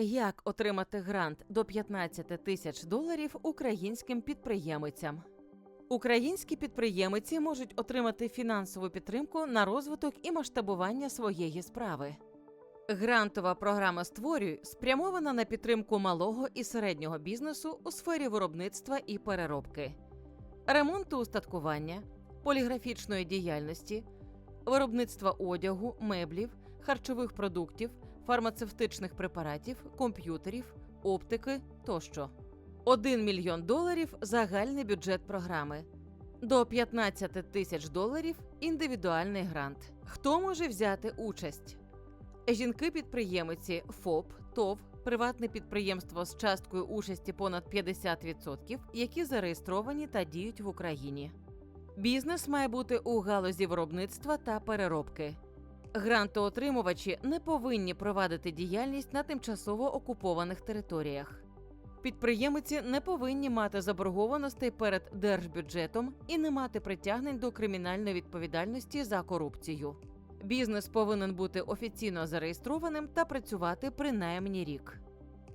Як отримати грант до 15 тисяч доларів українським підприємицям? Українські підприємиці можуть отримати фінансову підтримку на розвиток і масштабування своєї справи. Грантова програма «Створюй» спрямована на підтримку малого і середнього бізнесу у сфері виробництва і переробки, ремонту устаткування, поліграфічної діяльності, виробництва одягу, меблів, харчових продуктів, фармацевтичних препаратів, комп'ютерів, оптики тощо. 1 мільйон доларів загальний бюджет програми. До 15 тисяч доларів індивідуальний грант. Хто може взяти участь? Жінки-підприємиці ФОП, ТОВ, приватне підприємство з часткою участі понад 50%, які зареєстровані та діють в Україні. Бізнес має бути у галузі виробництва та переробки. Грантоотримувачі не повинні провадити діяльність на тимчасово окупованих територіях. Підприємиці не повинні мати заборгованостей перед держбюджетом і не мати притягнень до кримінальної відповідальності за корупцію. Бізнес повинен бути офіційно зареєстрованим та працювати принаймні рік.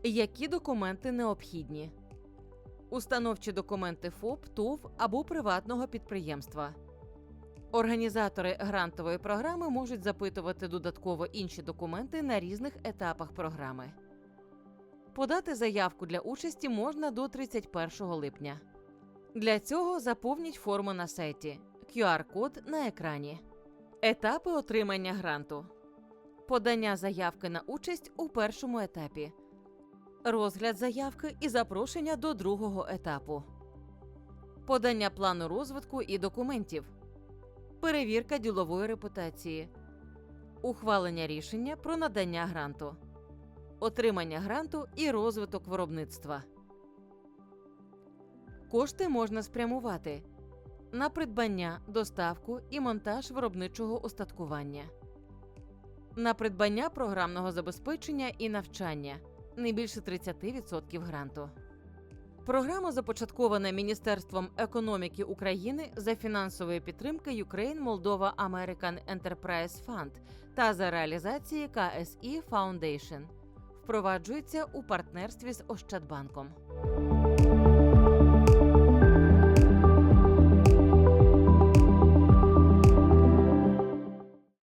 Які документи необхідні? Установчі документи ФОП, ТУВ або приватного підприємства. Організатори грантової програми можуть запитувати додатково інші документи на різних етапах програми. Подати заявку для участі можна до 31 липня. Для цього заповніть форму на сайті, QR-код на екрані. Етапи отримання гранту. Подання заявки на участь у першому етапі. Розгляд заявки і запрошення до другого етапу. Подання плану розвитку і документів. Перевірка ділової репутації. Ухвалення рішення про надання гранту. Отримання гранту і розвиток виробництва. Кошти можна спрямувати на придбання, доставку і монтаж виробничого устаткування, на придбання програмного забезпечення і навчання не більше 30% гранту. Програма започаткована Міністерством економіки України за фінансової підтримки Ukraine Moldova American Enterprise Fund та за реалізації КСІ Foundation. Впроваджується у партнерстві з Ощадбанком.